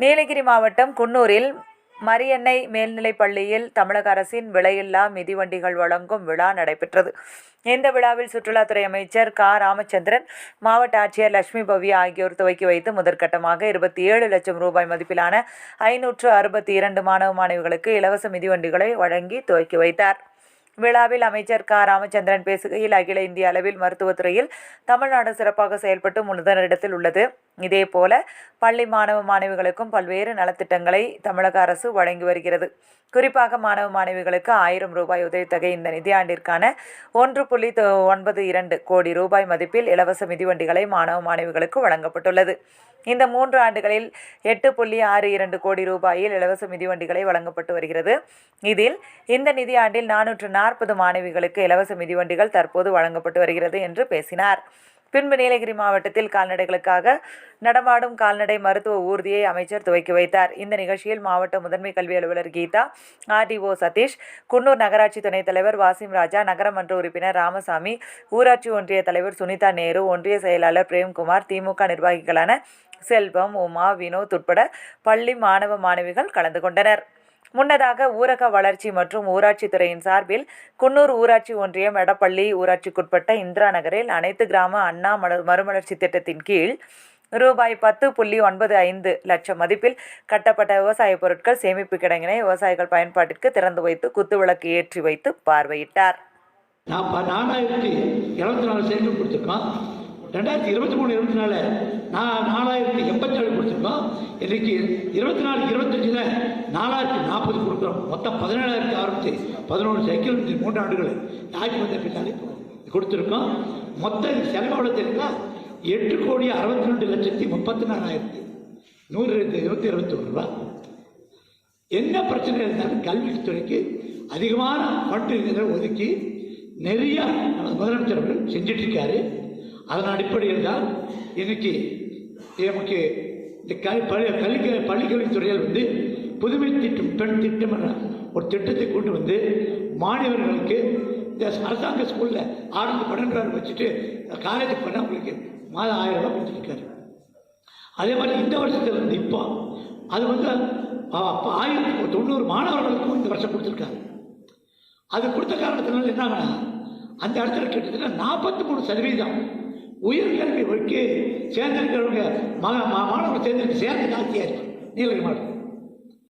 நீலகிரி மாவட்டம் குன்னூரில் மரியன்னை மேல்நிலைப் பள்ளியில் தமிழக அரசின் விலையில்லா மிதிவண்டிகள் வழங்கும் விழா நடைபெற்றது. இந்த விழாவில் சுற்றுலாத்துறை அமைச்சர் க. ராமச்சந்திரன் மாவட்ட ஆட்சியர் லட்சுமி பவி ஆகியோர் துவக்கி வைத்து முதற்கட்டமாக இருபத்தி ஏழு லட்சம் ரூபாய் மதிப்பிலான ஐநூற்று அறுபத்தி இரண்டு மாணவ மாணவிகளுக்கு இலவச மிதிவண்டிகளை வழங்கி துவக்கி வைத்தார். விழாவில் அமைச்சர் க. ராமச்சந்திரன் பேசுகையில் அகில இந்திய அளவில் மருத்துவத்துறையில் தமிழ்நாடு சிறப்பாக செயல்பட்டு முதலிடத்தில் உள்ளது. இதேபோல பள்ளி மாணவ மாணவிகளுக்கும் பல்வேறு நலத்திட்டங்களை தமிழக அரசு வழங்கி வருகிறது. குறிப்பாக மாணவ மாணவிகளுக்கு ஆயிரம் ரூபாய் உதவித்தொகை இந்த நிதியாண்டிற்கான ஒன்று புள்ளி தொ- ஒன்பது இரண்டு கோடி ரூபாய் மதிப்பில் இலவச மிதிவண்டிகளை மாணவ மாணவிகளுக்கு வழங்கப்பட்டுள்ளது. இந்த மூன்று ஆண்டுகளில் எட்டு புள்ளி ஆறு இரண்டு கோடி ரூபாயில் இலவச மிதிவண்டிகளை வழங்கப்பட்டு வருகிறது. இதில் இந்த நிதியாண்டில் நானூற்று நாற்பது மாணவிகளுக்கு இலவச மிதிவண்டிகள் தற்போது வழங்கப்பட்டு வருகிறது என்று பேசினார். பின்பு நீலகிரி மாவட்டத்தில் கால்நடைகளுக்காக நடமாடும் கால்நடை மருத்துவ ஊர்தியை அமைச்சர் துவக்கி வைத்தார். இந்த நிகழ்ச்சியில் மாவட்ட முதன்மை கல்வி அலுவலர் கீதா ஆர்டிஓ சதீஷ் குன்னூர் நகராட்சி துணைத் தலைவர் வாசிம் ராஜா நகரமன்ற உறுப்பினர் ராமசாமி ஊராட்சி ஒன்றிய தலைவர் சுனிதா நேரு ஒன்றிய செயலாளர் பிரேம்குமார் திமுக நிர்வாகிகளான செல்வம் உமா வினோத் உட்பட பள்ளி மாணவ மாணவிகள் கலந்து கொண்டனர். முன்னதாக ஊரக வளர்ச்சி மற்றும் ஊராட்சி துறையின் சார்பில் குன்னூர் ஊராட்சி ஒன்றியம் எடப்பள்ளி ஊராட்சிக்குட்பட்ட இந்திரா நகரில் அனைத்து கிராம அண்ணா மறுமலர்ச்சி திட்டத்தின் கீழ் ரூபாய் பத்து புள்ளி ஒன்பது ஐந்து லட்சம் மதிப்பில் கட்டப்பட்ட விவசாய பொருட்கள் சேமிப்பு கிடங்கினை விவசாயிகள் பயன்பாட்டிற்கு திறந்து வைத்து குத்துவிளக்கு ஏற்றி வைத்து பார்வையிட்டார். நான் நாலாயிரத்தி இருபத்தி நாலு சேமிப்பு கொடுத்துருக்கோம். ரெண்டாயிரத்தி இருபத்தி மூணு இருபத்தி நாலு நான் நாலாயிரத்தி எண்பத்தேழு கொடுத்துருக்கோம் இன்றைக்கு இருபத்தி நாலு இருபத்தஞ்சில் நாலாயிரத்தி நாற்பது கொடுக்குறோம். மொத்தம் பதினேழாயிரத்தி அறுபத்தி பதினொன்று சைக்கிள் மூன்று ஆண்டுகள் ஆட்சி வந்த பின்னாலே கொடுத்துருக்கோம். மொத்த செலவு எவ்வளோ தெரியுங்களா? எட்டு கோடி அறுபத்தி ரெண்டு லட்சத்தி முப்பத்தி நாலாயிரத்தி நூறு இருபத்தி இருபத்தி ஒரு ரூபா. என்ன பிரச்சனை இருந்தாலும் கல்வித்துறைக்கு அதிகமான ஃபண்டு ஒதுக்கி நிறைய முதலமைச்சர் அவர்கள் செஞ்சிட்ருக்காரு அதன் அடிப்படையில் தான் இன்னைக்கு நமக்கு இந்த கல் பள்ளி கல்வி பள்ளிக்கல்வித்துறையில் வந்து புதுமை திட்டம் பெண் திட்டம் என்ற ஒரு திட்டத்தை கொண்டு வந்து மாணவர்களுக்கு இந்த அரசாங்க ஸ்கூலில் ஆரம்பி பன்னெண்டாயிரம் வச்சுட்டு காலேஜ் பண்ண அவங்களுக்கு மாதம் ஆயிரம் ரூபாய் கொடுத்துருக்காரு. அதே மாதிரி இந்த வருஷத்துல இருந்து இப்போ அது வந்து அப்போ ஆயிரத்தி தொண்ணூறு மாணவர்களுக்கும் இந்த வருஷம் கொடுத்துருக்காரு. அது கொடுத்த காரணத்தினால என்னாங்கன்னா அந்த இடத்துல கிட்டத்தட்ட நாற்பத்தி மூணு சதவீதம் உயர்கல்வி வழிக்கு சேர்ந்திருக்கிறவங்க மக மா- மாணவர்கள் சேர்ந்திருக்க சேர்ந்து ஜாஸ்தியாக இருக்கு நீலகிரி மாவட்டம்.